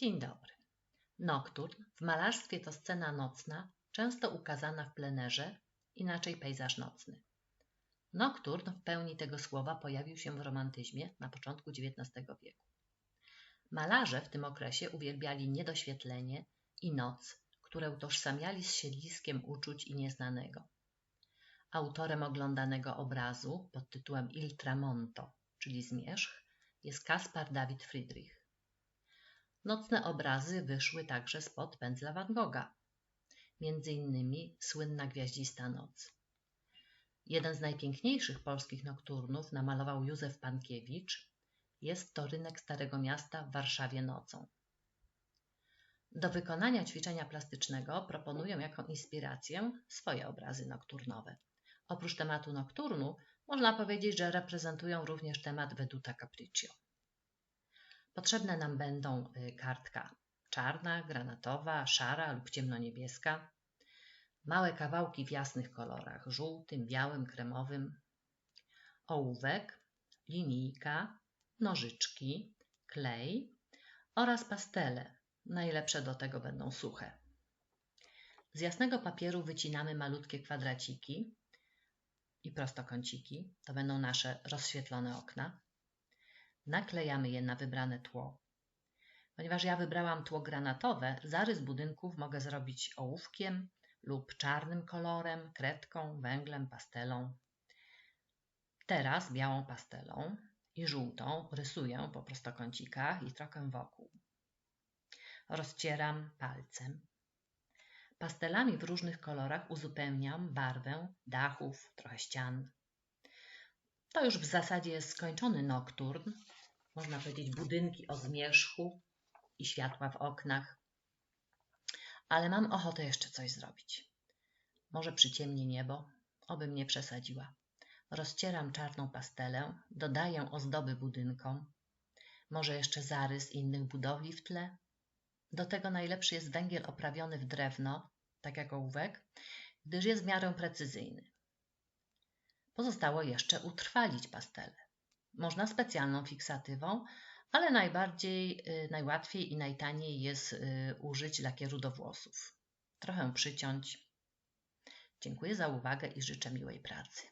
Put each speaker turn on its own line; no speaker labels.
Dzień dobry. Nokturn w malarstwie to scena nocna, często ukazana w plenerze, inaczej pejzaż nocny. Nokturn w pełni tego słowa pojawił się w romantyzmie na początku XIX wieku. Malarze w tym okresie uwielbiali niedoświetlenie i noc, które utożsamiali z siedliskiem uczuć i nieznanego. Autorem oglądanego obrazu pod tytułem Il Tramonto, czyli Zmierzch, jest Caspar David Friedrich. Nocne obrazy wyszły także spod pędzla Van Gogha, między innymi słynna Gwiaździsta Noc. Jeden z najpiękniejszych polskich nokturnów namalował Józef Pankiewicz. Jest to rynek Starego Miasta w Warszawie nocą. Do wykonania ćwiczenia plastycznego proponuję jako inspirację swoje obrazy nokturnowe. Oprócz tematu nokturnu, można powiedzieć, że reprezentują również temat Veduta Capriccio. Potrzebne nam będą y, kartka czarna, granatowa, szara lub ciemnoniebieska, małe kawałki w jasnych kolorach żółtym, białym, kremowym, ołówek, linijka, nożyczki, klej oraz pastele. Najlepsze do tego będą suche. Z jasnego papieru wycinamy malutkie kwadraciki i prostokąciki. To będą nasze rozświetlone okna. Naklejamy je na wybrane tło. Ponieważ ja wybrałam tło granatowe, zarys budynków mogę zrobić ołówkiem lub czarnym kolorem, kredką, węglem, pastelą. Teraz białą pastelą i żółtą rysuję po prostokącikach i trochę wokół. Rozcieram palcem. Pastelami w różnych kolorach uzupełniam barwę dachów, trochę ścian. To już w zasadzie jest skończony nokturn, można powiedzieć budynki o zmierzchu i światła w oknach. Ale mam ochotę jeszcze coś zrobić. Może przyciemnię niebo, obym nie przesadziła. Rozcieram czarną pastelę, dodaję ozdoby budynkom, może jeszcze zarys innych budowli w tle. Do tego najlepszy jest węgiel oprawiony w drewno, tak jak ołówek, gdyż jest w miarę precyzyjny. Pozostało jeszcze utrwalić pastelę. Można specjalną fiksatywą, ale najbardziej, y, najłatwiej i najtaniej jest y, użyć lakieru do włosów. Trochę przyciąć. Dziękuję za uwagę i życzę miłej pracy.